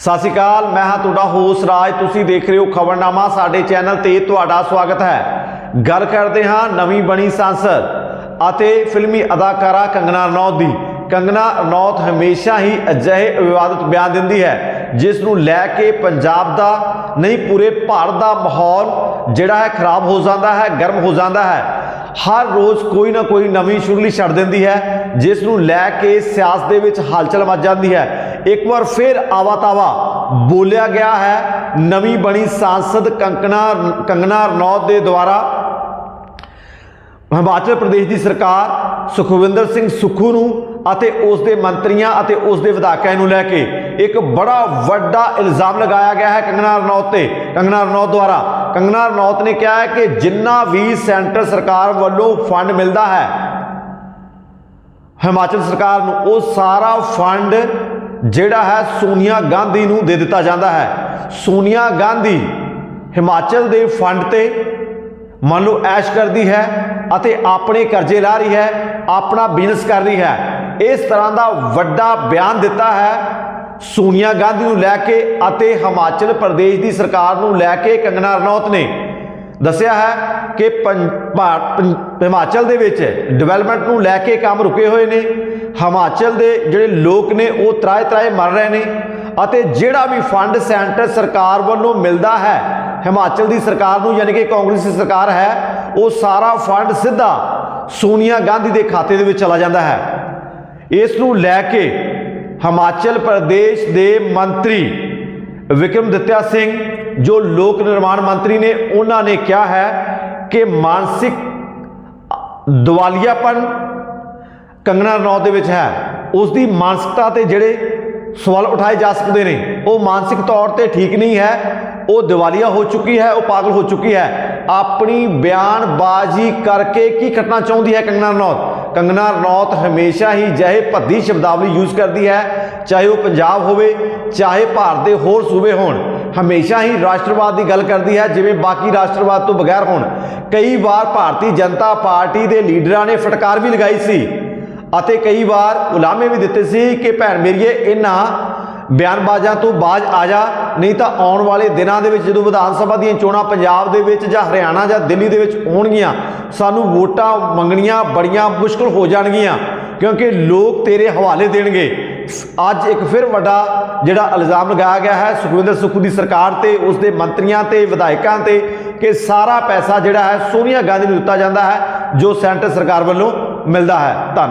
ਸਤਿ ਸ਼੍ਰੀ ਅਕਾਲ, ਮੈਂ ਹਾਂ ਤੁਹਾਡਾ ਹੋਸ ਰਾਜ। ਤੁਸੀਂ ਦੇਖ ਰਹੇ ਹੋ ਖਬਰਨਾਮਾ, ਸਾਡੇ ਚੈਨਲ ਤੇ ਤੁਹਾਡਾ ਸਵਾਗਤ ਹੈ। ਗੱਲ ਕਰਦੇ ਹਾਂ ਨਵੀਂ ਬਣੀ ਸੰਸਦ ਅਤੇ ਫਿਲਮੀ ਅਦਾਕਾਰਾ ਕੰਗਨਾ ਰਣੌਤ ਦੀ। ਕੰਗਨਾ ਰਣੌਤ ਹਮੇਸ਼ਾ ਹੀ ਅਜਿਹੇ ਵਿਵਾਦਤ ਬਿਆਨ ਦਿੰਦੀ ਹੈ, ਜਿਸ ਨੂੰ ਲੈ ਕੇ ਪੰਜਾਬ ਦਾ, ਨਹੀਂ, ਪੂਰੇ ਭਾਰਤ ਦਾ ਮਾਹੌਲ ਜਿਹੜਾ ਹੈ ਖਰਾਬ ਹੋ ਜਾਂਦਾ ਹੈ, ਗਰਮ ਹੋ ਜਾਂਦਾ ਹੈ। ਹਰ ਰੋਜ਼ ਕੋਈ ਨਾ ਕੋਈ ਨਵੀਂ ਸ਼ੁਰਲੀ ਛੱਡ ਦਿੰਦੀ ਹੈ, ਜਿਸ ਨੂੰ ਲੈ ਕੇ ਸਿਆਸਤ ਦੇ ਵਿੱਚ ਹਲਚਲ ਮਚ ਜਾਂਦੀ ਹੈ। ਇੱਕ ਵਾਰ ਫਿਰ ਆਵਾਤਾਵਾ ਬੋਲਿਆ ਗਿਆ ਹੈ। ਨਵੀਂ ਬਣੀ ਸੰਸਦ ਕੰਕਣਾ ਕੰਗਨਾ ਰਣੌਤ ਦੇ ਦੁਆਰਾ। ਹਿਮਾਚਲ ਪ੍ਰਦੇਸ਼ ਦੀ ਸਰਕਾਰ ਸੁਖਵਿੰਦਰ ਸਿੰਘ ਸੁੱਖੂ ਨੂੰ ਅਤੇ ਉਸ ਦੇ ਮੰਤਰੀਆਂ ਅਤੇ ਉਸ ਦੇ ਵਿਧਾਇਕਾਂ ਨੂੰ ਲੈ ਕੇ ਇੱਕ ਬੜਾ ਵੱਡਾ ਇਲਜ਼ਾਮ ਲਗਾਇਆ ਗਿਆ ਹੈ ਕੰਗਨਾ ਰਣੌਤ ਤੇ। ਕੰਗਨਾ ਰਣੌਤ ਦੁਆਰਾ। ਕੰਗਨਾ ਰਣੌਤ ਨੇ ਕਿਹਾ ਹੈ ਕਿ ਜਿੰਨਾ ਵੀ ਸੈਂਟਰ ਸਰਕਾਰ ਵੱਲੋਂ ਫੰਡ ਮਿਲਦਾ ਹੈ, ਹਿਮਾਚਲ ਸਰਕਾਰ ਨੂੰ ਉਹ ਸਾਰਾ ਫੰਡ ਜਿਹੜਾ ਹੈ ਸੋਨੀਆ ਗਾਂਧੀ ਨੂੰ ਦੇ ਦਿੱਤਾ ਜਾਂਦਾ ਹੈ। ਸੋਨੀਆ ਗਾਂਧੀ ਹਿਮਾਚਲ ਦੇ ਫੰਡ ਤੇ ਮੰਨ ਲਓ ਐਸ਼ ਕਰਦੀ ਹੈ ਅਤੇ ਆਪਣੇ ਕਰਜ਼ੇ ਲਾ ਰਹੀ ਹੈ, ਆਪਣਾ ਬਿਜ਼ਨਸ ਕਰ ਰਹੀ ਹੈ। ਇਸ ਤਰ੍ਹਾਂ ਦਾ ਵੱਡਾ ਬਿਆਨ ਦਿੱਤਾ ਹੈ ਸੋਨੀਆ ਗਾਂਧੀ ਨੂੰ ਲੈ ਕੇ ਅਤੇ ਹਿਮਾਚਲ ਪ੍ਰਦੇਸ਼ ਦੀ ਸਰਕਾਰ ਨੂੰ ਲੈ ਕੇ ਕੰਗਨਾ ਰਣੌਤ ਨੇ। ਦੱਸਿਆ ਹੈ ਕਿ ਪੰ- ਹਿਮਾਚਲ ਦੇ ਵਿੱਚ ਡਿਵੈਲਪਮੈਂਟ ਨੂੰ ਲੈ ਕੇ ਕੰਮ ਰੁਕੇ ਹੋਏ ਨੇ। ਹਿਮਾਚਲ ਦੇ ਜਿਹੜੇ ਲੋਕ ਨੇ, ਉਹ ਤਰਾਏ ਤਰਾਏ ਮਰ ਰਹੇ ਨੇ ਅਤੇ ਜਿਹੜਾ ਵੀ ਫੰਡ ਸੈਂਟਰ ਸਰਕਾਰ ਵੱਲੋਂ ਮਿਲਦਾ ਹੈ, ਹਿਮਾਚਲ ਦੀ ਸਰਕਾਰ ਨੂੰ ਯਾਨੀ ਕਿ ਕਾਂਗਰਸੀ ਸਰਕਾਰ ਹੈ, ਉਹ ਸਾਰਾ ਫੰਡ ਸਿੱਧਾ ਸੋਨੀਆ ਗਾਂਧੀ ਦੇ ਖਾਤੇ ਦੇ ਵਿੱਚ ਚਲਾ ਜਾਂਦਾ ਹੈ। ਇਸ ਨੂੰ ਲੈ ਕੇ ਹਿਮਾਚਲ ਪ੍ਰਦੇਸ਼ ਦੇ ਮੰਤਰੀ ਵਿਕਰਮ ਦਿੱਤਿਆ ਸਿੰਘ, ਜੋ ਲੋਕ ਨਿਰਮਾਣ ਮੰਤਰੀ ਨੇ, ਉਹਨਾਂ ਨੇ ਕਿਹਾ ਹੈ ਕਿ ਮਾਨਸਿਕ ਦਿਵਾਲੀਆਪਨ ਕੰਗਣਾ ਰਣੌਤ ਦੇ ਵਿੱਚ ਹੈ। ਉਸ ਦੀ ਮਾਨਸਿਕਤਾ ਤੇ ਜਿਹੜੇ ਸਵਾਲ ਉਠਾਏ ਜਾ ਸਕਦੇ ਨੇ, ਉਹ ਮਾਨਸਿਕ ਤੌਰ ਤੇ ਠੀਕ ਨਹੀਂ ਹੈ। ਉਹ ਦਿਵਾਲੀਆ ਹੋ ਚੁੱਕੀ ਹੈ, ਉਹ ਪਾਗਲ ਹੋ ਚੁੱਕੀ ਹੈ। ਆਪਣੀ ਬਿਆਨਬਾਜ਼ੀ ਕਰਕੇ ਕੀ ਕਰਨਾ ਚਾਹੁੰਦੀ ਹੈ ਕੰਗਣਾ ਰਣੌਤ? ਕੰਗਣਾ ਰਣੌਤ ਹਮੇਸ਼ਾ ਹੀ ਜਿਹੇ ਭੱਦੀ ਸ਼ਬਦਾਵਲੀ ਯੂਜ਼ ਕਰਦੀ ਹੈ, ਚਾਹੇ ਉਹ ਪੰਜਾਬ ਹੋਵੇ, ਚਾਹੇ ਭਾਰਤ ਦੇ ਹੋਰ ਸੂਬੇ ਹੋਣ। ਹਮੇਸ਼ਾ ਹੀ ਰਾਸ਼ਟਰਵਾਦ ਦੀ ਗੱਲ ਕਰਦੀ ਹੈ, ਜਿਵੇਂ ਬਾਕੀ ਰਾਸ਼ਟਰਵਾਦ ਤੋਂ ਬਗੈਰ ਹੋਣ। ਕਈ ਵਾਰ ਭਾਰਤੀ ਜਨਤਾ ਪਾਰਟੀ ਦੇ ਲੀਡਰਾਂ ਨੇ ਫਟਕਾਰ ਵੀ ਲਗਾਈ ਸੀ। ਅਤੇ ਕਈ ਵਾਰ ਉਲਾਮੇ ਵੀ ਦਿੱਤੇ ਸੀ ਕਿ ਭੈਣ ਮੇਰੀਏ, ਇਹਨਾਂ ਬਿਆਨਬਾਜ਼ਾਂ ਤੋਂ ਬਾਜ ਆ ਜਾ, ਨਹੀਂ ਤਾਂ ਆਉਣ ਵਾਲੇ ਦਿਨਾਂ ਦੇ ਵਿੱਚ ਜਦੋਂ ਵਿਧਾਨ ਸਭਾ ਦੀਆਂ ਚੋਣਾਂ ਪੰਜਾਬ ਦੇ ਵਿੱਚ ਜਾਂ ਹਰਿਆਣਾ ਜਾਂ ਦਿੱਲੀ ਦੇ ਵਿੱਚ ਹੋਣਗੀਆਂ, ਸਾਨੂੰ ਵੋਟਾਂ ਮੰਗਣੀਆਂ ਬੜੀਆਂ ਮੁਸ਼ਕਲ ਹੋ ਜਾਣਗੀਆਂ, ਕਿਉਂਕਿ ਲੋਕ ਤੇਰੇ ਹਵਾਲੇ ਦੇਣਗੇ। ਅੱਜ ਇੱਕ ਫਿਰ ਵੱਡਾ ਜਿਹੜਾ ਇਲਜ਼ਾਮ ਲਗਾਇਆ ਗਿਆ ਹੈ, ਸੁਖਵਿੰਦਰ ਸੁੱਖੂ ਦੀ ਸਰਕਾਰ ਤੇ ਉਸ ਦੇ ਮੰਤਰੀਆਂ ਤੇ, ਵਿਧਾਇਕਾਂ ਤੇ, ਕਿ ਸਾਰਾ ਪੈਸਾ ਜਿਹੜਾ ਹੈ ਸੋਨੀਆ ਗਾਂਧੀ ਨੂੰ ਦਿੱਤਾ ਜਾਂਦਾ ਹੈ, ਜੋ ਸੈਂਟਰ ਸਰਕਾਰ ਵੱਲੋਂ ਮਿਲਦਾ ਹੈ। ਧੰਨਵਾਦ।